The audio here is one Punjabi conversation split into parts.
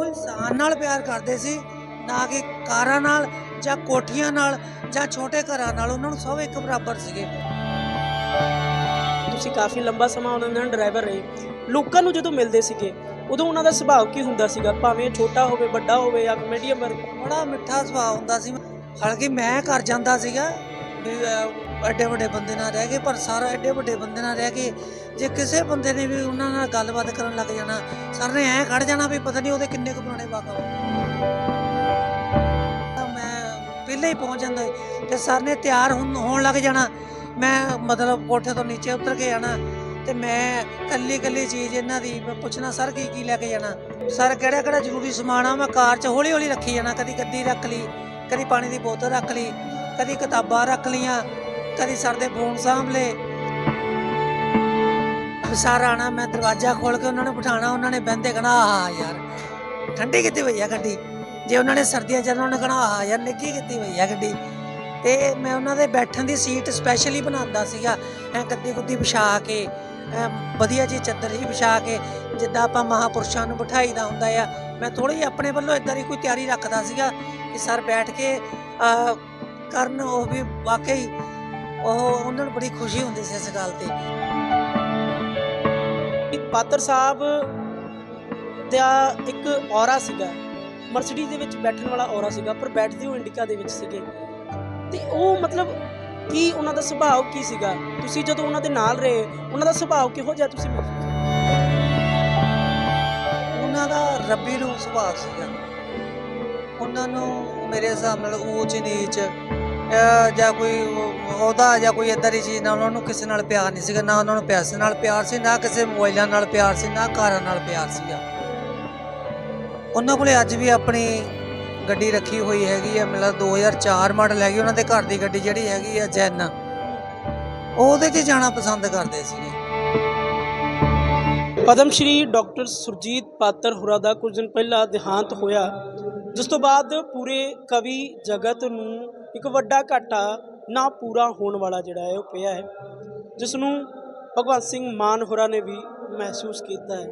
ਉਹ ਇਨਸਾਨ ਨਾਲ ਪਿਆਰ ਕਰਦੇ ਸੀ ਨਾ ਕਿ ਕਾਰਾਂ ਨਾਲ ਜਾਂ ਕੋਠੀਆਂ ਨਾਲ ਜਾਂ ਛੋਟੇ ਘਰਾਂ ਨਾਲ ਉਹਨਾਂ ਨੂੰ ਸਭ ਇੱਕ ਬਰਾਬਰ ਸੀਗੇ। ਤੁਸੀਂ ਕਾਫੀ ਲੰਬਾ ਸਮਾਂ ਉਹਨਾਂ ਨਾਲ ਡਰਾਈਵਰ ਰਹੇ। ਲੋਕਾਂ ਨੂੰ ਜਦੋਂ ਮਿਲਦੇ ਸੀਗੇ ਉਦੋਂ ਉਹਨਾਂ ਦਾ ਸੁਭਾਅ ਕੀ ਹੁੰਦਾ ਸੀਗਾ? ਭਾਵੇਂ ਛੋਟਾ ਹੋਵੇ ਵੱਡਾ ਹੋਵੇ ਜਾਂ ਮੀਡੀਅਮ ਵਰਗ। ਬੜਾ ਮਿੱਠਾ ਸੁਭਾਅ ਹੁੰਦਾ ਸੀ। ਹਾਲਾਂਕਿ ਮੈਂ ਕਰ ਜਾਂਦਾ ਸੀਗਾ ਐਡੇ ਵੱਡੇ ਬੰਦੇ ਨਾਲ ਰਹਿ ਗਏ ਪਰ ਸਾਰਾ ਐਡੇ ਵੱਡੇ ਬੰਦੇ ਨਾਲ ਰਹਿ ਕੇ ਜੇ ਕਿਸੇ ਬੰਦੇ ਨੇ ਵੀ ਉਹਨਾਂ ਨਾਲ ਗੱਲਬਾਤ ਕਰਨ ਲੱਗ ਜਾਣਾ ਸਰ ਨੇ ਐਂ ਖੜ ਜਾਣਾ ਵੀ ਪਤਾ ਨਹੀਂ ਉਹਦੇ ਕਿੰਨੇ ਕੁ ਪੁਰਾਣੇ ਵਾਕਾ ਮੈਂ ਪਹਿਲਾਂ ਹੀ ਪਹੁੰਚ ਜਾਂਦਾ ਤੇ ਸਰ ਨੇ ਤਿਆਰ ਹੋਣ ਹੋਣ ਲੱਗ ਜਾਣਾ। ਮੈਂ ਮਤਲਬ ਕੋਠੇ ਤੋਂ ਨੀਚੇ ਉਤਰ ਕੇ ਆਣਾ ਤੇ ਮੈਂ ਕੱਲੀ ਕੱਲੀ ਚੀਜ਼ ਇਹਨਾਂ ਦੀ ਮੈਂ ਪੁੱਛਣਾ, ਸਰ, ਕੀ ਕੀ ਲੈ ਕੇ ਜਾਣਾ? ਸਰ, ਕਿਹੜਾ ਕਿਹੜਾ ਜ਼ਰੂਰੀ ਸਮਾਨ ਆ? ਮੈਂ ਕਾਰ 'ਚ ਹੌਲੀ ਹੌਲੀ ਰੱਖੀ ਜਾਣਾ, ਕਦੀ ਗੱਦੀ ਰੱਖ ਲਈ, ਕਦੀ ਪਾਣੀ ਦੀ ਬੋਤਲ ਰੱਖ ਲਈ, ਕਦੀ ਕਿਤਾਬਾਂ ਰੱਖ ਲਈਆਂ, ਕਦੀ ਸਰ ਦੇ ਫੋਨ ਸਾਂਭ ਲਏ। ਸਰ ਆਣਾ ਮੈਂ ਦਰਵਾਜ਼ਾ ਖੋਲ ਕੇ ਉਹਨਾਂ ਨੂੰ ਬਿਠਾਣਾ ਉਹਨਾਂ ਨੇ ਬਹਿੰਦੇ ਕਹਣਾ, ਆਹ ਯਾਰ, ਠੰਡੀ ਕੀਤੀ ਹੋਈ ਆ ਗੱਡੀ? ਜੇ ਉਹਨਾਂ ਨੇ ਸਰਦੀਆਂ ਚ ਉਹਨਾਂ ਨੇ ਕਹਣਾ, ਆਹ, ਯਾਰ, ਨਿੱਘੀ ਕੀਤੀ ਹੋਈ ਆ ਗੱਡੀ? ਤੇ ਮੈਂ ਉਹਨਾਂ ਦੇ ਬੈਠਣ ਦੀ ਸੀਟ ਸਪੈਸ਼ਲੀ ਬਣਾਉਂਦਾ ਸੀਗਾ, ਐ ਗੱਦੀ ਗੁੱਦੀ ਵਿਛਾ ਕੇ, ਐਂ ਵਧੀਆ ਜੀ ਚੱਦਰ ਜੀ ਵਿਛਾ ਕੇ, ਜਿੱਦਾਂ ਆਪਾਂ ਮਹਾਪੁਰਸ਼ਾਂ ਨੂੰ ਬਿਠਾਈਦਾ ਹੁੰਦਾ ਆ। ਮੈਂ ਥੋੜੀ ਜਿਹੀ ਆਪਣੇ ਵੱਲੋਂ ਇਦਾਂ ਦੀ ਕੋਈ ਤਿਆਰੀ ਰੱਖਦਾ ਸੀਗਾ ਕਿ ਸਰ ਬੈਠ ਕੇ ਕਰਨ, ਉਹ ਵੀ ਵਾਕਈ ਉਹ, ਉਹਨਾਂ ਨੂੰ ਬੜੀ ਖੁਸ਼ੀ ਹੁੰਦੀ ਸੀ ਇਸ ਗੱਲ ਤੇ। ਪਾਤਰ ਸਾਹਿਬ ਦਾ ਇੱਕ ਔਰਾ ਸੀਗਾ। ਮਰਸੀਡੀਜ਼ ਦੇ ਵਿੱਚ ਬੈਠਣ ਵਾਲਾ ਔਰਾ ਸੀਗਾ, ਪਰ ਬੈਠਦੇ ਉਹ ਇੰਡੀਕਾ ਦੇ ਵਿੱਚ ਸੀਗੇ। ਤੇ ਉਹ ਮਤਲਬ ਕੀ ਉਹਨਾਂ ਦਾ ਸੁਭਾਅ ਕੀ ਸੀਗਾ? ਤੁਸੀਂ ਜਦੋਂ ਉਹਨਾਂ ਦੇ ਨਾਲ ਰਹੇ, ਉਹਨਾਂ ਦਾ ਸੁਭਾਅ ਕਿਹੋ ਜਿਹਾ ਤੁਸੀਂ ਮਹਿਸੂਸ ਉਹਨਾਂ ਦਾ ਰੱਬੀ ਰੂਪ ਸੁਭਾਅ ਸੀਗਾ। ਉਹਨਾਂ ਨੂੰ ਮੇਰੇ ਹਿਸਾਬ ਨਾਲ ਊਚ ਨੀਚ ਜਾਂ ਕੋਈ ਉਹਦਾ ਜਾਂ ਕੋਈ ਇਦਾਂ ਦੀ ਚੀਜ਼ ਨਾਲ ਉਹਨਾਂ ਨੂੰ ਕਿਸੇ ਨਾਲ ਪਿਆਰ ਨਹੀਂ ਸੀਗਾ, ਨਾ ਉਹਨਾਂ ਨੂੰ ਪੈਸੇ ਨਾਲ ਪਿਆਰ ਸੀ, ਨਾ ਕਿਸੇ ਮੋਬਾਈਲਾਂ ਨਾਲ ਪਿਆਰ ਸੀ, ਨਾ ਕਾਰਾਂ ਨਾਲ ਪਿਆਰ ਸੀਗਾ। ਉਹਨਾਂ ਕੋਲੇ ਅੱਜ ਵੀ ਆਪਣੀ ਗੱਡੀ ਰੱਖੀ ਹੋਈ ਹੈਗੀ ਆ ਮੇਰਾ 2004 ਮਾਡਲ ਹੈਗੀ, ਉਹਨਾਂ ਦੇ ਘਰ ਦੀ ਗੱਡੀ ਜਿਹੜੀ ਹੈਗੀ ਆ, ਜੈਨ। ਉਹਦੇ 'ਚ ਜਾਣਾ ਪਸੰਦ ਕਰਦੇ ਸੀਗੇ। ਪਦਮ ਸ਼੍ਰੀ ਡਾਕਟਰ ਸੁਰਜੀਤ ਪਾਤਰ ਹੁਰਾ ਦਾ ਕੁਝ ਦਿਨ ਪਹਿਲਾਂ ਦੇਹਾਂਤ ਹੋਇਆ, ਜਿਸ ਤੋਂ ਬਾਅਦ ਪੂਰੇ ਕਵੀ ਜਗਤ ਨੂੰ ਇੱਕ ਵੱਡਾ ਘਾਟਾ ਨਾ ਪੂਰਾ ਹੋਣ ਵਾਲਾ ਜਿਹੜਾ ਹੈ, ਉਹ ਪਿਆ ਹੈ। ਜਿਸ ਨੂੰ ਭਗਵੰਤ ਸਿੰਘ ਮਾਨ ਹੋਰਾਂ ਨੇ ਵੀ ਮਹਿਸੂਸ ਕੀਤਾ ਹੈ।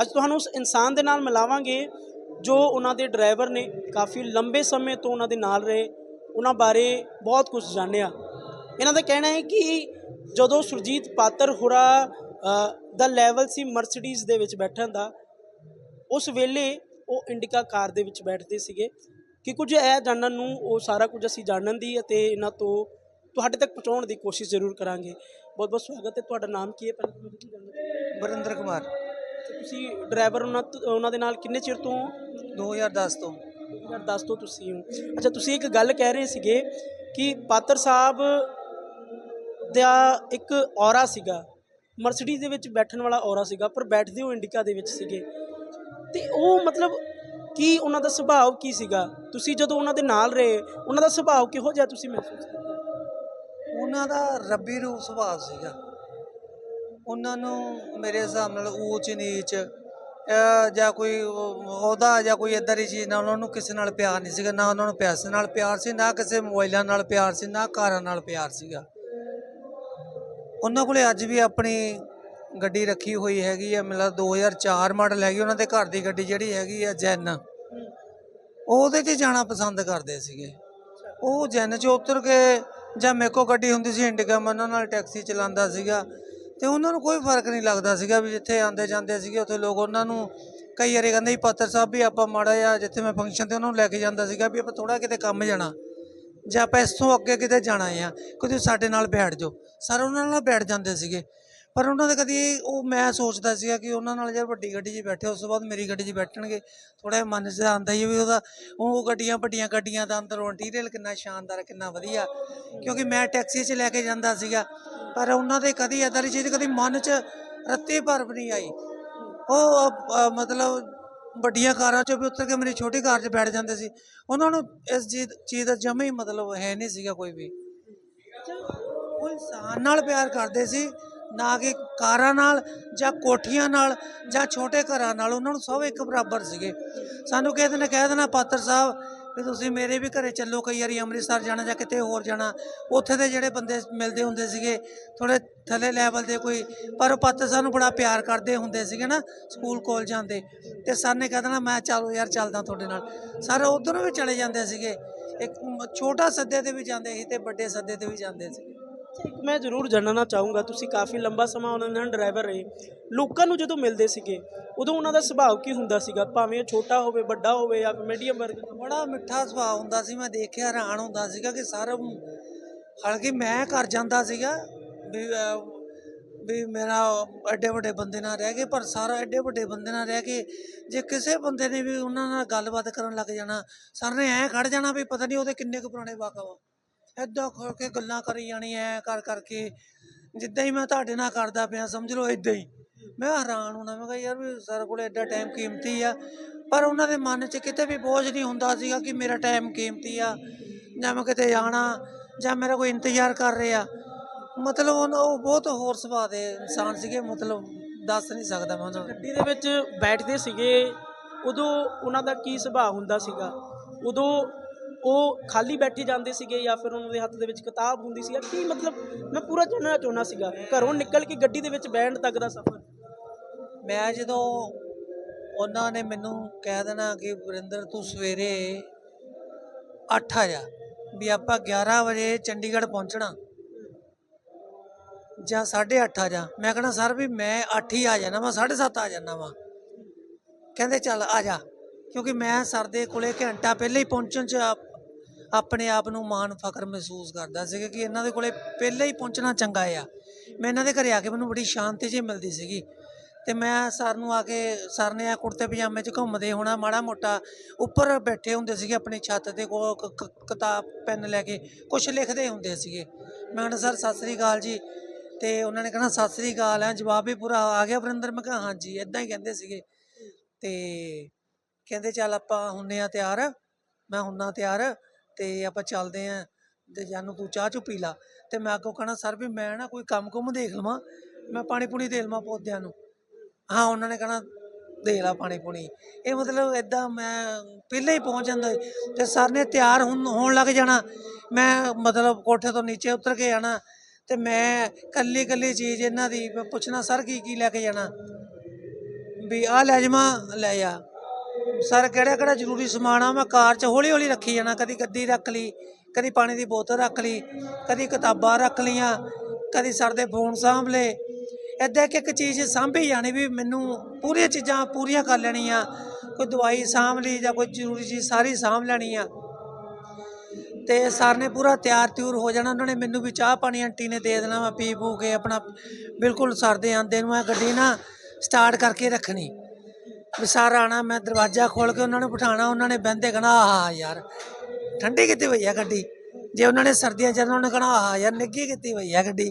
ਅੱਜ ਤੁਹਾਨੂੰ ਉਸ ਇਨਸਾਨ ਦੇ ਨਾਲ ਮਿਲਾਵਾਂਗੇ ਜੋ ਉਹਨਾਂ ਦੇ ਡਰਾਈਵਰ ਨੇ ਕਾਫੀ ਲੰਬੇ ਸਮੇਂ ਤੋਂ ਉਹਨਾਂ ਦੇ ਨਾਲ ਰਹੇ, ਉਹਨਾਂ ਬਾਰੇ ਬਹੁਤ ਕੁਝ ਜਾਣਿਆ। ਇਹਨਾਂ ਦਾ ਕਹਿਣਾ ਹੈ ਕਿ ਜਦੋਂ ਸੁਰਜੀਤ ਪਾਤਰ ਹੋਰਾ ਦਾ ਲੈਵਲ ਸੀ ਮਰਸੀਡੀਜ਼ ਦੇ ਵਿੱਚ ਬੈਠਣ ਦਾ, ਉਸ ਵੇਲੇ ਉਹ ਇੰਡੀਕਾ ਕਾਰ ਦੇ ਵਿੱਚ ਬੈਠਦੇ ਸੀਗੇ। ਕਿ ਕੁਝ ਇਹ ਜਾਣਨ ਨੂੰ ਉਹ ਸਾਰਾ ਕੁਝ ਅਸੀਂ ਜਾਣਨ ਦੀ ਅਤੇ ਇਹਨਾਂ ਤੋਂ ਤੁਹਾਡੇ ਤੱਕ ਪਹੁੰਚਾਉਣ ਦੀ ਕੋਸ਼ਿਸ਼ ਜ਼ਰੂਰ ਕਰਾਂਗੇ। ਬਹੁਤ ਬਹੁਤ ਸਵਾਗਤ ਹੈ। ਤੁਹਾਡਾ ਨਾਮ ਕੀ ਹੈ? ਪਹਿਲਾਂ ਵਰਿੰਦਰ ਕੁਮਾਰ। ਹੋ? ਤੁਸੀਂ ਡਰਾਈਵਰ ਉਹਨਾਂ ਉਹਨਾਂ ਦੇ ਨਾਲ ਕਿੰਨੇ ਚਿਰ ਤੋਂ? 2010 ਤੋਂ। 2010 ਤੋਂ ਤੁਸੀਂ ਹੋ। ਅੱਛਾ ਤੁਸੀਂ ਇੱਕ ਗੱਲ ਕਹਿ ਰਹੇ ਸੀਗੇ ਕਿ ਪਾਤਰ ਸਾਹਿਬ ਦਾ ਇੱਕ ਔਰਾ ਸੀਗਾ। ਮਰਸੀਡੀਜ਼ ਦੇ ਵਿੱਚ ਬੈਠਣ ਵਾਲਾ ਔਰਾ ਸੀਗਾ ਪਰ ਬੈਠਦੇ ਉਹ ਇੰਡੀਕਾ ਦੇ ਵਿੱਚ ਸੀਗੇ। ਤੇ ਉਹ ਮਤਲਬ ਕੀ ਉਹਨਾਂ ਦਾ ਸੁਭਾਅ ਕੀ ਸੀਗਾ? ਤੁਸੀਂ ਜਦੋਂ ਉਹਨਾਂ ਦੇ ਨਾਲ ਰਹੇ, ਉਹਨਾਂ ਦਾ ਸੁਭਾਅ ਕਿਹੋ ਜਿਹਾ ਤੁਸੀਂ ਮਹਿਸੂਸ ਕੀਤਾ ਉਹਨਾਂ ਦਾ ਰੱਬੀ ਰੂਪ ਸੁਭਾਅ ਸੀਗਾ। ਉਹਨਾਂ ਨੂੰ ਮੇਰੇ ਹਿਸਾਬ ਨਾਲ ਊਚ ਨੀਚ ਜਾਂ ਕੋਈ ਉਹਦਾ ਜਾਂ ਕੋਈ ਇਦਾਂ ਦੀ ਚੀਜ਼ ਨਾਲ ਉਹਨਾਂ ਨੂੰ ਕਿਸੇ ਨਾਲ ਪਿਆਰ ਨਹੀਂ ਸੀਗਾ। ਨਾ ਉਹਨਾਂ ਨੂੰ ਪੈਸੇ ਨਾਲ ਪਿਆਰ ਸੀ, ਨਾ ਕਿਸੇ ਮੋਬਾਈਲਾਂ ਨਾਲ ਪਿਆਰ ਸੀ, ਨਾ ਕਾਰਾਂ ਨਾਲ ਪਿਆਰ ਸੀਗਾ। ਉਹਨਾਂ ਕੋਲੇ ਅੱਜ ਵੀ ਆਪਣੀ ਗੱਡੀ ਰੱਖੀ ਹੋਈ ਹੈਗੀ ਆ ਮੇਰਾ 2004 ਮਾਡਲ ਹੈਗੀ ਉਹਨਾਂ ਦੇ ਘਰ ਦੀ ਗੱਡੀ ਜਿਹੜੀ ਹੈਗੀ ਆ ਜੈਨ। ਉਹਦੇ 'ਚ ਜਾਣਾ ਪਸੰਦ ਕਰਦੇ ਸੀਗੇ। ਉਹ ਜੈਨ 'ਚ ਉਤਰ ਕੇ ਜਾਂ ਮੇਰੇ ਕੋਲ ਗੱਡੀ ਹੁੰਦੀ ਸੀ ਇੰਡੀਕਾ ਮੈਂ ਉਹਨਾਂ ਨਾਲ ਟੈਕਸੀ ਚਲਾਉਂਦਾ ਸੀਗਾ। ਤੇ ਉਹਨਾਂ ਨੂੰ ਕੋਈ ਫ਼ਰਕ ਨਹੀਂ ਲੱਗਦਾ ਸੀਗਾ ਵੀ ਜਿੱਥੇ ਆਉਂਦੇ ਜਾਂਦੇ ਸੀਗੇ ਉੱਥੇ ਲੋਕ ਉਹਨਾਂ ਨੂੰ ਕਈ ਵਾਰੀ ਕਹਿੰਦੇ ਸੀ ਪਾਤਰ ਸਾਹਿਬ ਵੀ ਆਪਾਂ ਮਾੜਾ ਜਿਹਾ ਜਿੱਥੇ ਮੈਂ ਫੰਕਸ਼ਨ ਤੇ ਉਹਨਾਂ ਨੂੰ ਲੈ ਕੇ ਜਾਂਦਾ ਸੀਗਾ ਵੀ ਆਪਾਂ ਥੋੜਾ ਕਿਤੇ ਕੰਮ ਜਾਣਾ। ਜਾਂ ਆਪਾਂ ਇਸ ਤੋਂ ਅੱਗੇ ਕਿਤੇ ਜਾਣਾ ਆ ਕਦੇ ਸਾਡੇ ਨਾਲ ਬੈਠ ਜਾਓ। ਸਰ ਉਹਨਾਂ ਨਾਲ ਬੈਠ ਜਾਂਦੇ ਸੀਗੇ। ਪਰ ਉਹਨਾਂ ਦੇ ਕਦੀ ਉਹ ਮੈਂ ਸੋਚਦਾ ਸੀਗਾ ਕਿ ਉਹਨਾਂ ਨਾਲ ਯਾਰ ਵੱਡੀ ਗੱਡੀ 'ਚ ਬੈਠੇ ਉਸ ਤੋਂ ਬਾਅਦ ਮੇਰੀ ਗੱਡੀ 'ਚ ਬੈਠਣਗੇ। ਥੋੜਾ ਜਿਹਾ ਮਨ 'ਚ ਆਉਂਦਾ ਹੀ ਵੀ ਉਹਦਾ ਉਹ ਗੱਡੀਆਂ ਵੱਡੀਆਂ ਗੱਡੀਆਂ ਦਾ ਅੰਦਰੋਂ ਇੰਟੀਰੀਅਰ ਕਿੰਨਾ ਸ਼ਾਨਦਾਰ ਕਿੰਨਾ ਵਧੀਆ। ਕਿਉਂਕਿ ਮੈਂ ਟੈਕਸੀ 'ਚ ਲੈ ਕੇ ਜਾਂਦਾ ਸੀਗਾ ਪਰ ਉਹਨਾਂ ਦੇ ਕਦੀ ਏਦਾਂ ਦੀ ਚੀਜ਼ ਕਦੀ ਮਨ 'ਚ ਰੱਤੀ ਭਰ ਵੀ ਨਹੀਂ ਆਈ। ਉਹ ਮਤਲਬ ਵੱਡੀਆਂ ਕਾਰਾਂ 'ਚੋਂ ਵੀ ਉਤਰ ਕੇ ਮੇਰੀ ਛੋਟੀ ਕਾਰ 'ਚ ਬੈਠ ਜਾਂਦੇ ਸੀ। ਉਹਨਾਂ ਨੂੰ ਇਸ ਚੀਜ਼ ਦਾ ਜਮਾ ਹੀ ਮਤਲਬ ਹੈ ਨਹੀਂ ਸੀਗਾ ਕੋਈ ਵੀ। ਉਹ ਇਨਸਾਨ ਨਾਲ ਪਿਆਰ ਕਰਦੇ ਸੀ ਨਾ ਕਿ ਕਾਰਾਂ ਨਾਲ ਜਾਂ ਕੋਠੀਆਂ ਨਾਲ ਜਾਂ ਛੋਟੇ ਘਰਾਂ ਨਾਲ, ਉਹਨਾਂ ਨੂੰ ਸਭ ਇੱਕ ਬਰਾਬਰ ਸੀਗੇ। ਸਾਨੂੰ ਕਿਸੇ ਨੇ ਕਹਿ ਦੇਣਾ, ਪਾਤਰ ਸਾਹਿਬ, ਵੀ ਤੁਸੀਂ ਮੇਰੇ ਵੀ ਘਰੇ ਚੱਲੋ, ਕਈ ਵਾਰੀ ਅੰਮ੍ਰਿਤਸਰ ਜਾਣਾ ਜਾਂ ਕਿਤੇ ਹੋਰ ਜਾਣਾ। ਉੱਥੇ ਦੇ ਜਿਹੜੇ ਬੰਦੇ ਮਿਲਦੇ ਹੁੰਦੇ ਸੀਗੇ ਥੋੜੇ ਥੱਲੇ ਲੈਵਲ ਦੇ ਕੋਈ, ਪਰ ਉਹ ਪਾਤਰ ਸਾਨੂੰ ਬੜਾ ਪਿਆਰ ਕਰਦੇ ਹੁੰਦੇ ਸੀਗੇ ਨਾ, ਸਕੂਲ ਕਾਲਜ ਦੇ ਤੇ ਸਰ ਨੇ ਕਹਿ ਦੇਣਾ, ਮੈਂ ਚਲੋ ਯਾਰ, ਚੱਲਦਾ ਤੁਹਾਡੇ ਨਾਲ। ਸਰ ਉਧਰੋਂ ਵੀ ਚਲੇ ਜਾਂਦੇ ਸੀਗੇ। ਇੱਕ ਛੋਟਾ ਸੱਦੇ ਤੇ ਵੀ ਜਾਂਦੇ ਸੀ ਤੇ ਵੱਡੇ ਸੱਦੇ ਤੇ ਵੀ ਜਾਂਦੇ ਸੀਗੇ। ਇੱਕ ਮੈਂ ਜ਼ਰੂਰ ਜਾਣਨਾ ਚਾਹੂੰਗਾ, ਤੁਸੀਂ ਕਾਫੀ ਲੰਬਾ ਸਮਾਂ ਉਹਨਾਂ ਨਾਲ ਡਰਾਈਵਰ ਰਹੇ। ਲੋਕਾਂ ਨੂੰ ਜਦੋਂ ਮਿਲਦੇ ਸੀਗੇ, ਉਦੋਂ ਉਹਨਾਂ ਦਾ ਸੁਭਾਅ ਕੀ ਹੁੰਦਾ ਸੀਗਾ? ਭਾਵੇਂ ਉਹ ਛੋਟਾ ਹੋਵੇ, ਵੱਡਾ ਹੋਵੇ ਜਾਂ ਮੀਡੀਅਮ ਵਰਗ। ਬੜਾ ਮਿੱਠਾ ਸੁਭਾਅ ਹੁੰਦਾ ਸੀ, ਮੈਂ ਦੇਖਿਆ, ਹੈਰਾਨ ਹੁੰਦਾ ਸੀਗਾ ਕਿ ਸਰ ਹਾਲਾਂਕਿ ਮੈਂ ਘਰ ਜਾਂਦਾ ਸੀਗਾ, ਵੀ ਵੀ ਮੇਰਾ ਐਡੇ ਵੱਡੇ ਬੰਦੇ ਨਾਲ ਰਹਿ ਗਏ ਪਰ ਸਾਰਾ ਐਡੇ ਵੱਡੇ ਬੰਦੇ ਨਾਲ ਰਹਿ ਕੇ ਜੇ ਕਿਸੇ ਬੰਦੇ ਨੇ ਵੀ ਉਹਨਾਂ ਨਾਲ ਗੱਲਬਾਤ ਕਰਨ ਲੱਗ ਜਾਣਾ ਸਰ ਨੇ ਐਂ ਖੜ ਜਾਣਾ ਵੀ ਪਤਾ ਨਹੀਂ ਉਹਦੇ ਕਿੰਨੇ ਕੁ ਪੁਰਾਣੇ ਵਾਕਾ ਵਾ ਐਦਾਂ ਖੜ ਕੇ ਗੱਲਾਂ ਕਰੀ ਜਾਣੀ ਐ, ਕਰ ਕਰਕੇ। ਜਿੱਦਾਂ ਹੀ ਮੈਂ ਤੁਹਾਡੇ ਨਾਲ ਕਰਦਾ ਪਿਆ, ਸਮਝ ਲਓ ਇਦਾਂ ਹੀ। ਮੈਂ ਹੈਰਾਨ ਹੋਣਾ, ਮੈਂ ਕਿਹਾ ਯਾਰ ਵੀ ਸਰ ਕੋਲ ਐਡਾ ਟਾਈਮ ਕੀਮਤੀ ਆ। ਪਰ ਉਹਨਾਂ ਦੇ ਮਨ 'ਚ ਕਿਤੇ ਵੀ ਬੋਝ ਨਹੀਂ ਹੁੰਦਾ ਸੀਗਾ ਕਿ ਮੇਰਾ ਟਾਈਮ ਕੀਮਤੀ ਆ, ਜਾਂ ਮੈਂ ਕਿਤੇ ਜਾਣਾ, ਜਾਂ ਮੇਰਾ ਕੋਈ ਇੰਤਜ਼ਾਰ ਕਰ ਰਿਹਾ। ਮਤਲਬ ਉਹ ਬਹੁਤ ਹੋਰ ਸੁਭਾਅ ਦੇ ਇਨਸਾਨ ਸੀਗੇ, ਮਤਲਬ ਦੱਸ ਨਹੀਂ ਸਕਦਾ ਮੈਂ ਉਹਨਾਂ ਗੱਡੀ ਦੇ ਵਿੱਚ ਬੈਠਦੇ ਸੀਗੇ, ਉਦੋਂ ਉਹਨਾਂ ਦਾ ਕੀ ਸੁਭਾਅ ਹੁੰਦਾ ਸੀਗਾ? ਉਦੋਂ ਉਹ ਖਾਲੀ ਬੈਠੇ ਜਾਂਦੇ ਸੀਗੇ ਜਾਂ ਫਿਰ ਉਹਨਾਂ ਦੇ ਹੱਥ ਦੇ ਵਿੱਚ ਕਿਤਾਬ ਹੁੰਦੀ ਸੀ ਕੀ ਮਤਲਬ, ਮੈਂ ਪੂਰਾ ਜਾਣਨਾ ਚਾਹੁੰਦਾ ਸੀਗਾ, ਘਰੋਂ ਨਿਕਲ ਕੇ ਗੱਡੀ ਦੇ ਵਿੱਚ ਬੈਠਣ ਤੱਕ ਦਾ ਸਫ਼ਰ। ਮੈਂ ਜਦੋਂ ਉਹਨਾਂ ਨੇ ਮੈਨੂੰ ਕਹਿ ਦੇਣਾ ਕਿ ਵਰਿੰਦਰ ਤੂੰ ਸਵੇਰੇ 8 ਆ ਜਾ, ਵੀ ਆਪਾਂ 11 ਵਜੇ ਚੰਡੀਗੜ੍ਹ ਪਹੁੰਚਣਾ ਜਾਂ 8:30 ਆ ਜਾ। ਮੈਂ ਕਹਣਾ, ਸਰ, ਵੀ ਮੈਂ 8 ਹੀ ਆ ਜਾਣਾ ਵਾ 7:30 ਆ ਜਾਣਾ ਵਾ। ਕਹਿੰਦੇ, ਚੱਲ ਆ ਜਾ। ਕਿਉਂਕਿ ਮੈਂ ਸਰ ਦੇ ਕੋਲੇ ਘੰਟਾ ਪਹਿਲਾਂ ਹੀ ਪਹੁੰਚਣ ਚ ਆਪਣੇ ਆਪ ਨੂੰ ਮਾਣ, ਫਖਰ ਮਹਿਸੂਸ ਕਰਦਾ ਸੀਗਾ ਕਿ ਇਹਨਾਂ ਦੇ ਕੋਲੇ ਪਹਿਲਾਂ ਹੀ ਪਹੁੰਚਣਾ ਚੰਗਾ ਆ। ਮੈਂ ਇਹਨਾਂ ਦੇ ਘਰੇ ਆ ਕੇ ਮੈਨੂੰ ਬੜੀ ਸ਼ਾਂਤੀ ਜਿਹੀ ਮਿਲਦੀ ਸੀਗੀ। ਤੇ ਮੈਂ ਸਰ ਨੂੰ ਆ ਕੇ, ਸਰ ਨੇ ਆ ਕੁੜਤੇ ਪਜਾਮੇ 'ਚ ਘੁੰਮਦੇ ਹੋਣਾ, ਮਾੜਾ ਮੋਟਾ ਉੱਪਰ ਬੈਠੇ ਹੁੰਦੇ ਸੀਗੇ ਆਪਣੀ ਛੱਤ ਤੇ, ਕੋ ਕਿਤਾਬ, ਪੈਨ ਲੈ ਕੇ ਕੁਝ ਲਿਖਦੇ ਹੁੰਦੇ ਸੀਗੇ। ਮੈਂ ਕਹਿੰਦਾ ਸਰ, ਸਤਿ ਸ੍ਰੀ ਅਕਾਲ ਜੀ। ਤੇ ਉਹਨਾਂ ਨੇ ਕਹਿਣਾ, ਸਤਿ ਸ੍ਰੀ ਅਕਾਲ ਹੈ ਜਵਾਬ ਵੀ ਪੂਰਾ ਆ ਗਿਆ ਵਰਿੰਦਰ। ਮੈਂ ਕਿਹਾ, ਹਾਂਜੀ ਇਦਾਂ ਹੀ ਕਹਿੰਦੇ ਸੀਗੇ। ਤੇ ਕਹਿੰਦੇ, ਚੱਲ ਆਪਾਂ ਹੁੰਨੇ ਆ ਤਿਆਰ। ਮੈਂ ਹੁੰਨਾ ਤਿਆਰ। ਅਤੇ ਆਪਾਂ ਚੱਲਦੇ ਹਾਂ ਅਤੇ ਜਾਨੂੰ ਤੂੰ ਚਾਹ ਚੁ ਪੀ ਲਾ। ਅਤੇ ਮੈਂ ਅੱਗੋਂ ਕਹਿਣਾ, ਸਰ ਵੀ ਮੈਂ ਨਾ ਕੋਈ ਕੰਮ ਕੁਮ ਦੇਖ ਲਵਾਂ, ਮੈਂ ਪਾਣੀ ਪੂਣੀ ਦੇ ਲਵਾਂ ਪੌਦਿਆਂ ਨੂੰ। ਹਾਂ, ਉਹਨਾਂ ਨੇ ਕਹਿਣਾ ਦੇ ਲਾ ਪਾਣੀ ਪੂਣੀ। ਇਹ ਮਤਲਬ ਇਦਾਂ ਮੈਂ ਪਹਿਲਾਂ ਹੀ ਪਹੁੰਚ ਜਾਂਦਾ ਸੀ ਤੇ ਸਰ ਨੇ ਤਿਆਰ ਹੁਣ ਹੋਣ ਲੱਗ ਜਾਣਾ। ਮੈਂ ਮਤਲਬ ਕੋਠੇ ਤੋਂ ਨੀਚੇ ਉਤਰ ਕੇ ਆਣਾ ਤੇ ਮੈਂ ਕੱਲੀ ਕੱਲੀ ਚੀਜ਼ ਇਹਨਾਂ ਦੀ ਮੈਂ ਪੁੱਛਣਾ, ਸਰ ਕੀ ਕੀ ਲੈ ਕੇ ਜਾਣਾ? ਵੀ ਆ ਲੈ ਜਾਵਾਂ, ਲੈ ਆ। ਸਰ, ਕਿਹੜਾ ਕਿਹੜਾ ਜ਼ਰੂਰੀ ਸਮਾਨ ਆ? ਮੈਂ ਕਾਰ 'ਚ ਹੌਲੀ ਹੌਲੀ ਰੱਖੀ ਜਾਣਾ। ਕਦੀ ਗੱਦੀ ਰੱਖ ਲਈ, ਕਦੀ ਪਾਣੀ ਦੀ ਬੋਤਲ ਰੱਖ ਲਈ, ਕਦੀ ਕਿਤਾਬਾਂ ਰੱਖ ਲਈਆਂ, ਕਦੀ ਸਰ ਦੇ ਫੋਨ ਸਾਂਭ ਲਏ ਏਦਾਂ ਇੱਕ ਇੱਕ ਚੀਜ਼ ਸਾਂਭੀ ਜਾਣੀ ਵੀ ਮੈਨੂੰ ਪੂਰੀਆਂ ਚੀਜ਼ਾਂ ਪੂਰੀਆਂ ਕਰ ਲੈਣੀਆਂ। ਕੋਈ ਦਵਾਈ ਸਾਂਭ ਲਈ ਜਾਂ ਕੋਈ ਜ਼ਰੂਰੀ ਚੀਜ਼ ਸਾਰੀ ਸਾਂਭ ਲੈਣੀ ਆ। ਤੇ ਸਰ ਨੇ ਪੂਰਾ ਤਿਆਰ ਤਿਉਰ ਹੋ ਜਾਣਾ। ਉਹਨਾਂ ਨੇ ਮੈਨੂੰ ਵੀ ਚਾਹ ਪਾਣੀ ਆਂਟੀ ਨੇ ਦੇ ਦੇਣਾ ਮੈਂ ਪੀ ਪੂ ਕੇ ਆਪਣਾ ਬਿਲਕੁਲ ਸਰ ਦੇ ਆਂਦੇ ਨੂੰ ਮੈਂ ਗੱਡੀ ਨਾ ਸਟਾਰਟ ਕਰਕੇ ਰੱਖਣੀ। ਵੀ ਸਰ ਆਣਾ, ਮੈਂ ਦਰਵਾਜ਼ਾ ਖੋਲ ਕੇ ਉਹਨਾਂ ਨੂੰ ਬਿਠਾਣਾ ਉਹਨਾਂ ਨੇ ਬਹਿੰਦੇ ਕਹਣਾ, ਆਹ ਯਾਰ, ਠੰਡੀ ਕੀਤੀ ਹੋਈ ਆ ਗੱਡੀ? ਜੇ ਉਹਨਾਂ ਨੇ ਸਰਦੀਆਂ ਚ ਉਹਨਾਂ ਨੇ ਕਹਣਾ, ਆਹ ਯਾਰ ਨਿੱਗੀ ਕੀਤੀ ਹੋਈ ਆ ਗੱਡੀ?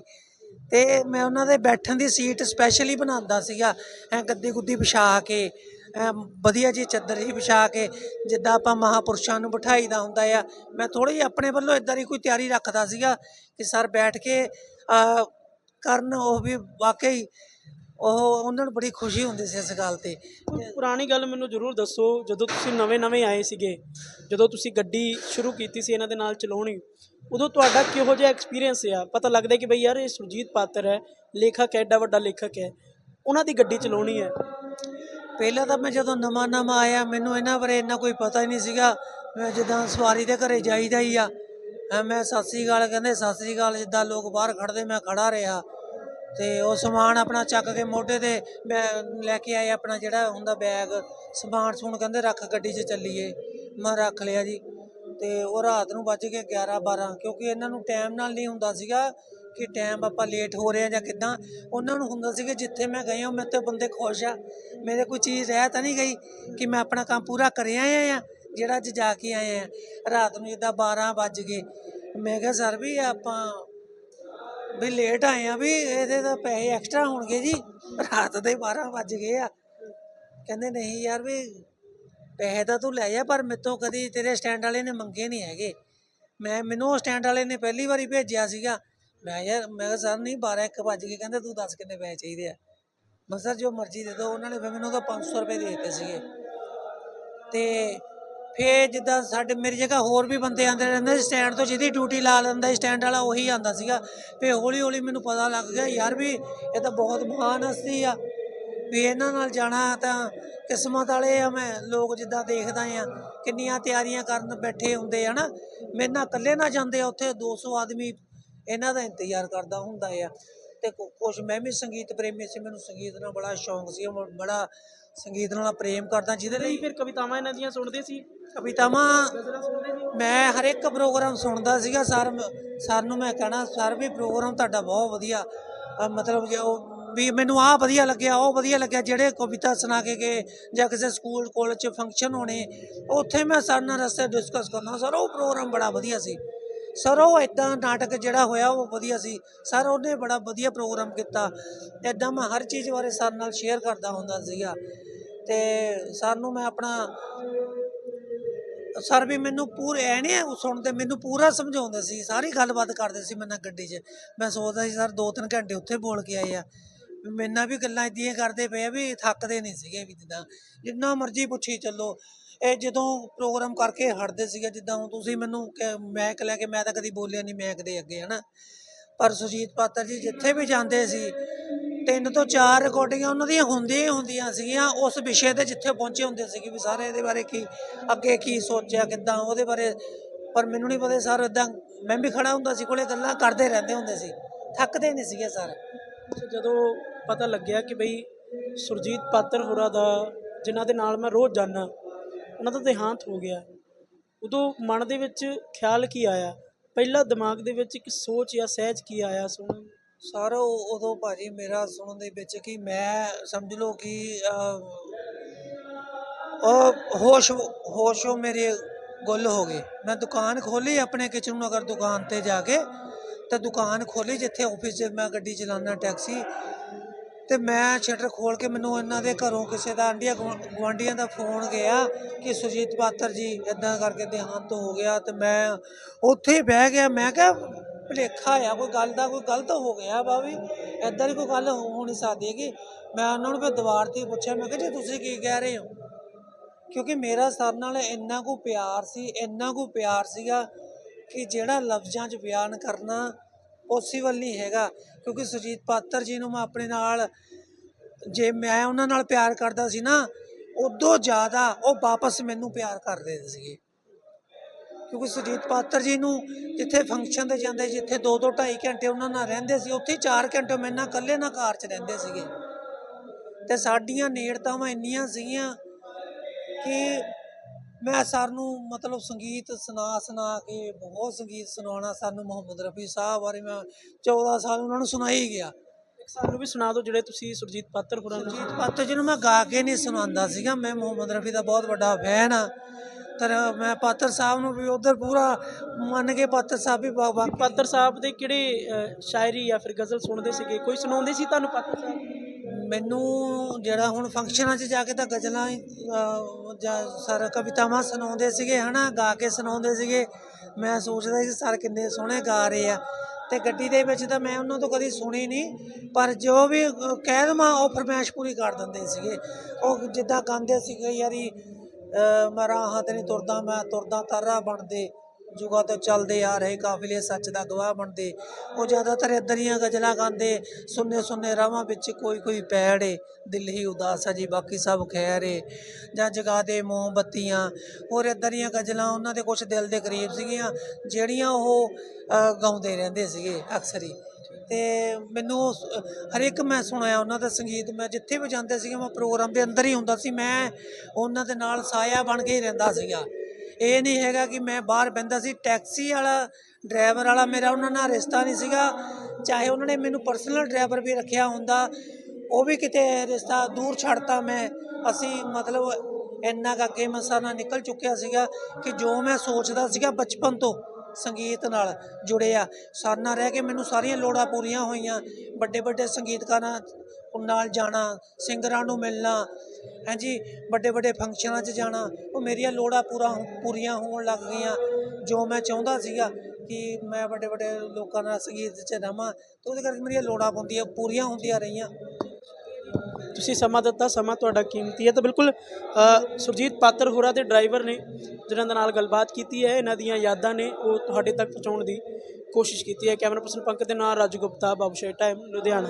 ਤੇ ਮੈਂ ਉਹਨਾਂ ਦੇ ਬੈਠਣ ਦੀ ਸੀਟ ਸਪੈਸ਼ਲੀ ਬਣਾਉਂਦਾ ਸੀਗਾ, ਐ ਗੱਦੀ ਗੁੱਦੀ ਵਿਛਾ ਕੇ, ਐਂ ਵਧੀਆ ਜੀ ਚੱਦਰ ਜੀ ਵਿਛਾ ਕੇ, ਜਿੱਦਾਂ ਆਪਾਂ ਮਹਾਪੁਰਸ਼ਾਂ ਨੂੰ ਬਿਠਾਈਦਾ ਹੁੰਦਾ ਆ। ਮੈਂ ਥੋੜੀ ਜਿਹੀ ਆਪਣੇ ਵੱਲੋਂ ਇਦਾਂ ਦੀ ਕੋਈ ਤਿਆਰੀ ਰੱਖਦਾ ਸੀਗਾ ਕਿ ਸਰ ਬੈਠ ਕੇ ਕਰਨ, ਉਹ ਵੀ ਵਾਕਈ ਉਹ ਉਹਨਾਂ ਨੂੰ ਬੜੀ ਖੁਸ਼ੀ ਹੁੰਦੀ ਸੀ ਇਸ ਗੱਲ ਤੇ। ਕੋਈ ਪੁਰਾਣੀ ਗੱਲ ਮੈਨੂੰ ਜ਼ਰੂਰ ਦੱਸੋ ਜਦੋਂ ਤੁਸੀਂ ਨਵੇਂ-ਨਵੇਂ ਆਏ ਸੀਗੇ ਜਦੋਂ ਤੁਸੀਂ ਗੱਡੀ ਸ਼ੁਰੂ ਕੀਤੀ ਸੀ ਇਹਨਾਂ ਦੇ ਨਾਲ ਚਲਾਉਣੀ ਉਦੋਂ ਤੁਹਾਡਾ ਕਿਹੋ ਜਿਹਾ ਐਕਸਪੀਰੀਅੰਸ ਆ? ਪਤਾ ਲੱਗਦਾ ਕਿ ਬਈ ਯਾਰ ਇਹ ਸੁਰਜੀਤ ਪਾਤਰ ਹੈ ਲੇਖਕ ਹੈ ਐਡਾ ਵੱਡਾ ਲੇਖਕ ਹੈ ਉਹਨਾਂ ਦੀ ਗੱਡੀ ਚਲਾਉਣੀ ਹੈ। ਪਹਿਲਾਂ ਤਾਂ ਮੈਂ ਜਦੋਂ ਨਵਾਂ ਨਵਾਂ ਆਇਆ ਮੈਨੂੰ ਇਹਨਾਂ ਬਾਰੇ ਇੰਨਾ ਕੋਈ ਪਤਾ ਹੀ ਨਹੀਂ ਸੀਗਾ ਮੈਂ ਜਿੱਦਾਂ ਸਵਾਰੀ ਦੇ ਘਰੇ ਜਾਈਦਾ ਹੀ ਆ। ਮੈਂ ਸਤਿ ਸ੍ਰੀ ਅਕਾਲ ਕਹਿੰਦੇ ਸਤਿ ਸ੍ਰੀ ਅਕਾਲ ਜਿੱਦਾਂ ਲੋਕ ਬਾਹਰ ਖੜਦੇ ਮੈਂ ਖੜਾ ਰਿਹਾ। ਤੇ ਉਹ ਸਮਾਨ ਆਪਣਾ ਚੱਕ ਕੇ ਮੋਢੇ ਤੇ ਬੈ, ਲੈ ਕੇ ਆਏ ਆਪਣਾ ਜਿਹੜਾ ਹੁੰਦਾ ਬੈਗ। ਸਮਾਨ ਸਮੂਨ ਕਹਿੰਦੇ ਰੱਖ ਗੱਡੀ 'ਚ ਚੱਲੀਏ। ਮੈਂ ਰੱਖ ਲਿਆ ਜੀ। ਤੇ ਉਹ ਰਾਤ ਨੂੰ ਵੱਜ ਗਏ 11 12 ਕਿਉਂਕਿ ਇਹਨਾਂ ਨੂੰ ਟਾਈਮ ਨਾਲ ਨਹੀਂ ਹੁੰਦਾ ਸੀਗਾ ਕਿ ਟਾਈਮ ਆਪਾਂ ਲੇਟ ਹੋ ਰਹੇ ਆ ਜਾਂ ਕਿੱਦਾਂ। ਉਹਨਾਂ ਨੂੰ ਹੁੰਦਾ ਸੀ ਕਿ ਜਿੱਥੇ ਮੈਂ ਗਏ ਹਾਂ ਮੇਰੇ ਤੇ ਬੰਦੇ ਖੁਸ਼ ਆ। ਮੇਰੇ ਕੋਈ ਚੀਜ਼ ਰਹਿ ਤਾਂ ਨਹੀਂ ਗਈ ਕਿ ਮੈਂ ਆਪਣਾ ਕੰਮ ਪੂਰਾ ਕਰਿਆ ਆ ਜਿਹੜਾ ਅੱਜ ਜਾ ਕੇ ਆਏ ਆ ਰਾਤ ਨੂੰ ਜਿੱਦਾਂ 12 ਵੱਜ ਗਏ। ਮੈਂ ਕਿਹਾ, ਸਰ ਵੀ ਆਪਾਂ ਵੀ ਲੇਟ ਆਏ ਆ ਵੀ ਇਹਦੇ ਤਾਂ ਪੈਸੇ ਐਕਸਟਰਾ ਹੋਣਗੇ ਜੀ। ਰਾਤ ਦੇ 12 ਵੱਜ ਗਏ ਆ। ਕਹਿੰਦੇ ਨਹੀਂ ਯਾਰ ਵੀ ਪੈਸੇ ਤਾਂ ਤੂੰ ਲੈ ਜਾ, ਪਰ ਮੇਤੋਂ ਕਦੀ ਤੇਰੇ ਸਟੈਂਡ ਵਾਲੇ ਨੇ ਮੰਗੇ ਨਹੀਂ ਹੈਗੇ। ਮੈਂ, ਮੈਨੂੰ ਉਹ ਸਟੈਂਡ ਵਾਲੇ ਨੇ ਪਹਿਲੀ ਵਾਰੀ ਭੇਜਿਆ ਸੀਗਾ। ਮੈਂ ਯਾਰ, ਮੈਂ ਕਿਹਾ ਸਰ ਨਹੀਂ 12 ਇੱਕ ਵੱਜ ਕੇ ਕਹਿੰਦੇ ਤੂੰ ਦੱਸ ਕਿੰਨੇ ਪੈਸੇ ਚਾਹੀਦੇ ਆ। ਮੈਂ ਸਰ ਜੋ ਮਰਜ਼ੀ ਦੇ ਦਿਓ, ਉਹਨਾਂ ਨੇ ਫਿਰ ਮੈਨੂੰ ਤਾਂ 500 ਰੁਪਏ ਦੇ ਦਿੱਤੇ ਸੀਗੇ। ਤੇ ਫੇਰ ਜਿੱਦਾਂ ਸਾਡੇ ਮੇਰੀ ਜਗ੍ਹਾ ਹੋਰ ਵੀ ਬੰਦੇ ਆਂਦੇ ਰਹਿੰਦੇ ਸਟੈਂਡ ਤੋਂ ਜਿਹਦੀ ਡਿਊਟੀ ਲਾ ਲੈਂਦਾ ਸਟੈਂਡ ਵਾਲਾ ਉਹੀ ਆਂਦਾ ਸੀਗਾ। ਫੇ ਹੌਲੀ ਹੌਲੀ ਮੈਨੂੰ ਪਤਾ ਲੱਗ ਗਿਆ, ਯਾਰ ਵੀ ਇਹ ਤਾਂ ਬਹੁਤ ਮਹਾਨ ਹਸਤੀ ਆ। ਵੀ ਇਹਨਾਂ ਨਾਲ ਜਾਣਾ ਤਾਂ ਕਿਸਮਤ ਵਾਲੇ ਆ ਮੈਂ, ਲੋਕ ਜਿੱਦਾਂ ਦੇਖਦਾ ਆ, ਕਿੰਨੀਆਂ ਤਿਆਰੀਆਂ ਕਰਨ ਬੈਠੇ ਹੁੰਦੇ ਆ ਨਾ। ਮੇਰੇ ਨਾਲ ਇਕੱਲੇ ਨਾ ਜਾਂਦੇ ਆ, ਉੱਥੇ 200 ਆਦਮੀ ਇਹਨਾਂ ਦਾ ਇੰਤਜ਼ਾਰ ਕਰਦਾ ਹੁੰਦਾ ਆ। ਤੇ ਕੁਝ ਮੈਂ ਵੀ ਸੰਗੀਤ ਪ੍ਰੇਮੀ ਸੀ, ਮੈਨੂੰ ਸੰਗੀਤ ਨਾਲ ਬੜਾ ਸ਼ੌਂਕ ਸੀ ਮੈਂ, ਬੜਾ ਸੰਗੀਤ ਨਾਲ ਪ੍ਰੇਮ ਕਰਦਾ ਜਿਹਦੇ ਲਈ ਫਿਰ ਕਵਿਤਾਵਾਂ ਇਹਨਾਂ ਦੀਆਂ ਸੁਣਦੇ ਸੀ? ਕਵਿਤਾਵਾਂ ਮੈਂ ਹਰ ਇੱਕ ਪ੍ਰੋਗਰਾਮ ਸੁਣਦਾ ਸੀਗਾ ਸਰ ਸਰ ਨੂੰ ਮੈਂ ਕਹਿਣਾ ਸਰ ਵੀ ਪ੍ਰੋਗਰਾਮ ਤੁਹਾਡਾ ਬਹੁਤ ਵਧੀਆ ਮਤਲਬ ਜੇ ਉਹ ਵੀ ਮੈਨੂੰ ਆਹ ਵਧੀਆ ਲੱਗਿਆ ਉਹ ਵਧੀਆ ਲੱਗਿਆ ਜਿਹੜੇ ਕਵਿਤਾ ਸੁਣਾ ਕੇ ਗਏ ਜਾਂ ਕਿਸੇ ਸਕੂਲ ਕਾਲਜ 'ਚ ਫੰਕਸ਼ਨ ਹੋਣੇ ਉੱਥੇ ਮੈਂ ਸਰ ਨਾਲ ਰਸਤੇ ਡਿਸਕਸ ਕਰਨਾ ਸਰ ਉਹ ਪ੍ਰੋਗਰਾਮ ਬੜਾ ਵਧੀਆ ਸੀ। ਸਰ ਉਹ ਇਦਾਂ ਨਾਟਕ ਜਿਹੜਾ ਹੋਇਆ, ਉਹ ਵਧੀਆ ਸੀ। ਸਰ ਉਹਨੇ ਬੜਾ ਵਧੀਆ ਪ੍ਰੋਗਰਾਮ ਕੀਤਾ। ਇਦਾਂ ਮੈਂ ਹਰ ਚੀਜ਼ ਬਾਰੇ ਸਰ ਨਾਲ ਸ਼ੇਅਰ ਕਰਦਾ ਹੁੰਦਾ ਸੀਗਾ। ਤੇ ਸਰ ਨੂੰ ਮੈਂ ਆਪਣਾ ਸਰ ਵੀ ਮੈਨੂੰ ਪੂਰੇ ਐ ਨਹੀਂ ਉਹ ਸੁਣਦੇ, ਮੈਨੂੰ ਪੂਰਾ ਸਮਝਾਉਂਦੇ ਸੀ। ਸਾਰੀ ਗੱਲਬਾਤ ਕਰਦੇ ਸੀ ਮੇਰੇ ਨਾਲ ਗੱਡੀ 'ਚ। ਮੈਂ ਸੋਚਦਾ ਸੀ ਸਰ 2-3 ਘੰਟੇ ਉੱਥੇ ਬੋਲ ਕੇ ਆਏ ਆ। ਮੇਰੇ ਨਾਲ ਵੀ ਗੱਲਾਂ ਇਦਾਂ ਕਰਦੇ ਪਏ ਆ ਵੀ ਥੱਕਦੇ ਨਹੀਂ ਸੀਗੇ ਵੀ ਜਿੱਦਾਂ, ਜਿੰਨਾ ਮਰਜ਼ੀ ਪੁੱਛੀ ਚੱਲੋ। ਇਹ ਜਦੋਂ ਪ੍ਰੋਗਰਾਮ ਕਰਕੇ ਹਟਦੇ ਸੀਗੇ, ਜਿੱਦਾਂ ਹੁਣ ਤੁਸੀਂ ਮੈਨੂੰ ਕਿ- ਮੈਕ ਲੈ ਕੇ ਮੈਂ ਤਾਂ ਕਦੀ ਬੋਲਿਆ ਨਹੀਂ ਮੈਕ ਦੇ ਅੱਗੇ, ਹਨਾ। ਪਰ ਸੁਜੀਤ ਪਾਤਰ ਜੀ ਜਿੱਥੇ ਵੀ ਜਾਂਦੇ ਸੀ, ਤਿੰਨ ਤੋਂ ਚਾਰ ਰਿਕਾਰਡਿੰਗਾਂ ਉਹਨਾਂ ਦੀਆਂ ਹੁੰਦੀਆਂ ਹੀ ਹੁੰਦੀਆਂ ਸੀਗੀਆਂ। ਉਸ ਵਿਸ਼ੇ ਤੇ ਜਿੱਥੇ ਪਹੁੰਚੇ ਹੁੰਦੇ ਸੀਗੇ ਵੀ ਸਾਰੇ ਇਹਦੇ ਬਾਰੇ ਕੀ, ਅੱਗੇ ਕੀ ਸੋਚਿਆ, ਕਿੱਦਾਂ ਉਹਦੇ ਬਾਰੇ। ਪਰ ਮੈਨੂੰ ਨਹੀਂ ਪਤਾ ਸਰ ਇਦਾਂ ਮੈਂ ਵੀ ਖੜਾ ਹੁੰਦਾ ਸੀ ਕੋਲੇ, ਗੱਲਾਂ ਕਰਦੇ ਰਹਿੰਦੇ ਹੁੰਦੇ ਸੀ। ਥੱਕਦੇ ਨਹੀਂ ਸੀਗੇ ਸਰ। ਜਦੋਂ ਪਤਾ ਲੱਗਿਆ ਕਿ ਬਈ ਸੁਰਜੀਤ ਪਾਤਰ ਹੋਰਾਂ ਦਾ ਜਿਨ੍ਹਾਂ ਦੇ ਨਾਲ ਮੈਂ ਰੋਜ਼ ਜਾਣਾ ਉਹਨਾਂ ਦਾ ਦੇਹਾਂਤ ਹੋ ਗਿਆ। ਉਦੋਂ ਮਨ ਦੇ ਵਿੱਚ ਖਿਆਲ ਕੀ ਆਇਆ? ਪਹਿਲਾ ਦਿਮਾਗ ਦੇ ਵਿੱਚ ਇੱਕ ਸੋਚ ਜਾਂ ਸਹਿਜ ਕੀ ਆਇਆ ਸੁਣਨ ਸਾਰਾ ਉਹ- ਉਦੋਂ ਭਾਜੀ ਮੇਰਾ ਸੁਣਨ ਦੇ ਵਿੱਚ ਕਿ ਮੈਂ ਸਮਝ ਲਓ ਕਿ ਅਹ, ਉਹ ਹੋਸ਼ ਹੋਸ਼ੋ ਮੇਰੇ ਗੁੱਲ ਹੋ ਗਏ। ਮੈਂ ਦੁਕਾਨ ਖੋਲੀ ਆਪਣੇ ਕਿਚਨ ਨਗਰ ਦੁਕਾਨ ਤੇ ਜਾ ਕੇ ਤਾਂ ਦੁਕਾਨ ਖੋਲੀ ਜਿੱਥੇ ਆਫਿਸ 'ਚ ਮੈਂ ਗੱਡੀ ਚਲਾਉਣਾ ਟੈਕਸੀ ਤੇ ਮੈਂ ਸ਼ਟਰ ਖੋਲ ਕੇ ਮੈਨੂੰ ਇਹਨਾਂ ਦੇ ਘਰੋਂ ਕਿਸੇ ਦਾ ਆਂਡੀਆਂ ਗਵਾਂਡੀਆਂ ਦਾ ਫੋਨ ਗਿਆ ਕਿ ਸੁਜੀਤ ਪਾਤਰ ਜੀ ਇਦਾਂ ਕਰਕੇ ਦੇਹਾਂਤ ਹੋ ਗਿਆ ਤੇ ਮੈਂ ਉੱਥੇ ਹੀ ਬਹਿ ਗਿਆ। ਮੈਂ ਕਿਹਾ, ਭੁਲੇਖਾ ਆ, ਕੋਈ ਗੱਲ ਦਾ ਕੋਈ ਗਲਤ ਹੋ ਗਿਆ ਵਾ ਵੀ ਇਦਾਂ ਦੀ ਕੋਈ ਗੱਲ ਹੋ ਨਹੀਂ ਸਕਦੀ ਕਿ ਮੈਂ ਉਹਨਾਂ ਨੂੰ ਫਿਰ ਦੀਵਾਰ ਤੇ ਹੀ ਪੁੱਛਿਆ, ਮੈਂ ਕਿਹਾ, ਜੀ ਤੁਸੀਂ ਕੀ ਕਹਿ ਰਹੇ ਹੋ? ਕਿਉਂਕਿ ਮੇਰਾ ਸਰ ਨਾਲ ਇੰਨਾ ਕੁ ਪਿਆਰ ਸੀ, ਇੰਨਾ ਕੁ ਪਿਆਰ ਸੀਗਾ ਕਿ ਜਿਹੜਾ ਲਫ਼ਜ਼ਾਂ 'ਚ ਬਿਆਨ ਕਰਨਾ ਪੋਸੀਬਲ ਨਹੀਂ ਹੈਗਾ, ਕਿਉਂਕਿ ਸੁਰਜੀਤ ਪਾਤਰ ਜੀ ਨੂੰ ਮੈਂ ਆਪਣੇ ਨਾਲ, ਜੇ ਮੈਂ ਉਹਨਾਂ ਨਾਲ ਪਿਆਰ ਕਰਦਾ ਸੀ ਨਾ, ਉਦੋਂ ਜ਼ਿਆਦਾ ਉਹ ਵਾਪਸ ਮੈਨੂੰ ਪਿਆਰ ਕਰਦੇ ਸੀਗੇ। ਕਿਉਂਕਿ ਸੁਰਜੀਤ ਪਾਤਰ ਜੀ ਨੂੰ ਜਿੱਥੇ ਫੰਕਸ਼ਨ ਤੇ ਜਾਂਦੇ, ਜਿੱਥੇ 2 2 2.5 ਘੰਟੇ ਉਹਨਾਂ ਨਾਲ ਰਹਿੰਦੇ ਸੀ, ਉੱਥੇ 4 ਘੰਟੇ ਮੇਰੇ ਨਾਲ ਇਕੱਲੇ ਨਾਲ ਕਾਰ 'ਚ ਰਹਿੰਦੇ ਸੀਗੇ। ਤੇ ਸਾਡੀਆਂ ਨੇੜਤਾਵਾਂ ਇੰਨੀਆਂ ਸੀਗੀਆਂ ਕਿ ਮੈਂ ਸਰ ਨੂੰ ਮਤਲਬ ਸੰਗੀਤ ਸੁਣਾ ਸੁਣਾ ਕੇ ਬਹੁਤ ਸੰਗੀਤ ਸੁਣਾਉਣਾ ਸਾਨੂੰ ਮੁਹੰਮਦ ਰਫੀ ਸਾਹਿਬ ਬਾਰੇ ਮੈਂ 14 ਸਾਲ ਉਹਨਾਂ ਨੂੰ ਸੁਣਾਈ ਗਿਆ। ਇੱਕ ਸਾਨੂੰ ਵੀ ਸੁਣਾ ਦਿਓ ਜਿਹੜੇ ਤੁਸੀਂ ਸੁਰਜੀਤ ਪਾਤਰ ਹੋਰਾਂ ਨੂੰ ਸੁਰਜੀਤ ਪਾਤਰ ਜੀ ਨੂੰ ਮੈਂ ਗਾ ਕੇ ਨਹੀਂ ਸੁਣਾਉਂਦਾ ਸੀਗਾ ਮੈਂ ਮੁਹੰਮਦ ਰਫੀ ਦਾ ਬਹੁਤ ਵੱਡਾ ਫੈਨ ਆ। ਪਰ ਮੈਂ ਪਾਤਰ ਸਾਹਿਬ ਨੂੰ ਵੀ ਉਧਰ ਪੂਰਾ ਮੰਨ ਕੇ ਪਾਤਰ ਸਾਹਿਬ ਵੀ ਪਾਤਰ ਸਾਹਿਬ ਦੇ ਕਿਹੜੇ ਸ਼ਾਇਰੀ ਜਾਂ ਫਿਰ ਗਜ਼ਲ ਸੁਣਦੇ ਸੀਗੇ? ਕੋਈ ਸੁਣਾਉਂਦੇ ਸੀ ਤੁਹਾਨੂੰ ਪਾਤਰ ਸਾਹਿਬ? ਮੈਨੂੰ ਜਿਹੜਾ ਹੁਣ ਫੰਕਸ਼ਨਾਂ 'ਚ ਜਾ ਕੇ ਤਾਂ ਗਜ਼ਲਾਂ ਅਹ, ਜਾਂ ਸਰ ਕਵਿਤਾਵਾਂ ਸੁਣਾਉਂਦੇ ਸੀਗੇ ਹਨਾ ਗਾ ਕੇ ਸੁਣਾਉਂਦੇ ਸੀਗੇ। ਮੈਂ ਸੋਚਦਾ ਸੀ ਸਰ ਕਿੰਨੇ ਸੋਹਣੇ ਗਾ ਰਹੇ ਆ। ਤੇ ਗੱਡੀ ਦੇ ਵਿੱਚ ਤਾਂ ਮੈਂ ਉਹਨਾਂ ਤੋਂ ਕਦੀ ਸੁਣੀ ਨਹੀਂ ਪਰ ਜੋ ਵੀ ਅਹ, ਕਹਿ ਦੇਵਾਂ ਉਹ ਫਰਮਾਇਸ਼ ਪੂਰੀ ਕਰ ਦਿੰਦੇ ਸੀਗੇ। ਉਹ ਜਿੱਦਾਂ ਗਾਉਂਦੇ ਸੀਗੇ ਯਾਰੀ ਅਹ, ਮੈਂ ਰਾਹਾਂ ਤੇ ਨਹੀਂ ਤੁਰਦਾ ਮੈਂ ਤੁਰਦਾ ਤਾਰਾ ਬਣਦੇ। ਜੁਗਾ ਤੋਂ ਚੱਲਦੇ ਆ ਰਹੇ ਕਾਫਿਲੇ ਸੱਚ ਦਾ ਗਵਾਹ ਬਣਦੇ। ਉਹ ਜ਼ਿਆਦਾਤਰ ਇੱਦਾਂ ਦੀਆਂ ਗਜ਼ਲਾਂ ਗਾਉਂਦੇ, ਸੁੰਨੇ ਸੁੰਨੇ ਰਾਵਾਂ ਵਿੱਚ ਕੋਈ ਕੋਈ ਪੈੜੇ ਦਿਲ ਹੀ ਉਦਾਸ ਹੈ ਜੀ, ਬਾਕੀ ਸਭ ਖੈਰ ਏ। ਜਾਂ ਜਗਾ ਦੇ ਮੋਮਬੱਤੀਆਂ ਹੋਰ ਇੱਦਾਂ ਦੀਆਂ ਗਜ਼ਲਾਂ ਉਹਨਾਂ ਦੇ ਕੁਝ ਦਿਲ ਦੇ ਕਰੀਬ ਸੀਗੀਆਂ, ਜਿਹੜੀਆਂ ਉਹ ਗਾਉਂਦੇ ਰਹਿੰਦੇ ਸੀਗੇ ਅਕਸਰ ਹੀ। ਤੇ ਮੈਨੂੰ ਉਸ- ਹਰ ਇੱਕ ਮੈਂ ਸੁਣਿਆ ਉਹਨਾਂ ਦਾ ਸੰਗੀਤ, ਮੈਂ ਜਿੱਥੇ ਵੀ ਜਾਂਦੇ ਸੀਗੇ, ਮੈਂ ਪ੍ਰੋਗਰਾਮ ਦੇ ਅੰਦਰ ਹੀ ਹੁੰਦਾ ਸੀ, ਮੈਂ ਉਹਨਾਂ ਦੇ ਨਾਲ ਸਾਇਆ ਬਣ ਕੇ ਹੀ ਰਹਿੰਦਾ ਸੀਗਾ। ਇਹ ਨਹੀਂ ਹੈਗਾ ਕਿ ਮੈਂ ਬਾਹਰ ਬਹਿੰਦਾ ਸੀ, ਟੈਕਸੀ ਵਾਲਾ ਡਰਾਈਵਰ ਵਾਲਾ ਮੇਰਾ ਉਹਨਾਂ ਨਾਲ ਰਿਸ਼ਤਾ ਨਹੀਂ ਸੀਗਾ। ਚਾਹੇ ਉਹਨਾਂ ਨੇ ਮੈਨੂੰ ਪਰਸਨਲ ਡਰਾਈਵਰ ਵੀ ਰੱਖਿਆ ਹੁੰਦਾ, ਉਹ ਵੀ ਕਿਤੇ ਰਿਸ਼ਤਾ ਦੂਰ ਛੱਡਤਾ ਮੈਂ। ਅਸੀਂ ਮਤਲਬ ਇੰਨਾ ਕਰਕੇ ਅੱਗੇ ਮਸਾ ਨਾਲ ਨਿਕਲ ਚੁੱਕਿਆ ਸੀਗਾ ਕਿ ਜੋ ਮੈਂ ਸੋਚਦਾ ਸੀਗਾ ਬਚਪਨ ਤੋਂ ਸੰਗੀਤ ਨਾਲ ਜੁੜਿਆ। ਸਰ ਨਾਲ ਰਹਿ ਕੇ ਮੈਨੂੰ ਸਾਰੀਆਂ ਲੋੜਾਂ ਪੂਰੀਆਂ ਹੋਈਆਂ। ਵੱਡੇ ਵੱਡੇ ਸੰਗੀਤਕਾਰਾਂ ਨਾਲ ਜਾਣਾ, ਸਿੰਗਰਾਂ ਨੂੰ ਮਿਲਣਾ, ਹਾਂਜੀ, ਵੱਡੇ ਵੱਡੇ ਫੰਕਸ਼ਨਾਂ 'ਚ ਜਾਣਾ, ਉਹ ਮੇਰੀਆਂ ਲੋੜਾਂ ਪੂਰਾ ਪੂਰੀਆਂ ਹੋਣ ਲੱਗ ਗਈਆਂ। ਜੋ ਮੈਂ ਚਾਹੁੰਦਾ ਸੀਗਾ ਕਿ ਮੈਂ ਵੱਡੇ ਵੱਡੇ ਲੋਕਾਂ ਨਾਲ ਸੰਗੀਤ 'ਚ ਰਵਾਂ, ਤੇ ਉਹਦੇ ਕਰਕੇ ਮੇਰੀਆਂ ਲੋੜਾਂ ਹੁੰਦੀਆਂ, ਪੂਰੀਆਂ ਹੁੰਦੀਆਂ ਰਹੀਆਂ। ਤੁਸੀਂ ਸਮਾਂ ਦਿੱਤਾ, ਸਮਾਂ ਤੁਹਾਡਾ ਕੀਮਤੀ ਹੈ, ਤਾਂ ਬਿਲਕੁਲ ਸੁਰਜੀਤ ਪਾਤਰ ਹੋਰਾਂ ਦੇ ਡਰਾਈਵਰ ਨੇ, ਜਿਨ੍ਹਾਂ ਦੇ ਨਾਲ ਗੱਲਬਾਤ ਕੀਤੀ ਹੈ, ਇਹਨਾਂ ਦੀਆਂ ਯਾਦਾਂ ਨੇ, ਉਹ ਤੁਹਾਡੇ ਤੱਕ ਪਹੁੰਚਾਉਣ ਦੀ ਕੋਸ਼ਿਸ਼ ਕੀਤੀ ਹੈ। ਕੈਮਰਾ ਪਰਸਨ ਪੰਕਜ ਦੇ ਨਾਲ ਰਾਜੂ ਗੁਪਤਾ, ਬਾਬੂ ਸ਼ੇਰ ਟਾਈਮ, ਲੁਧਿਆਣਾ।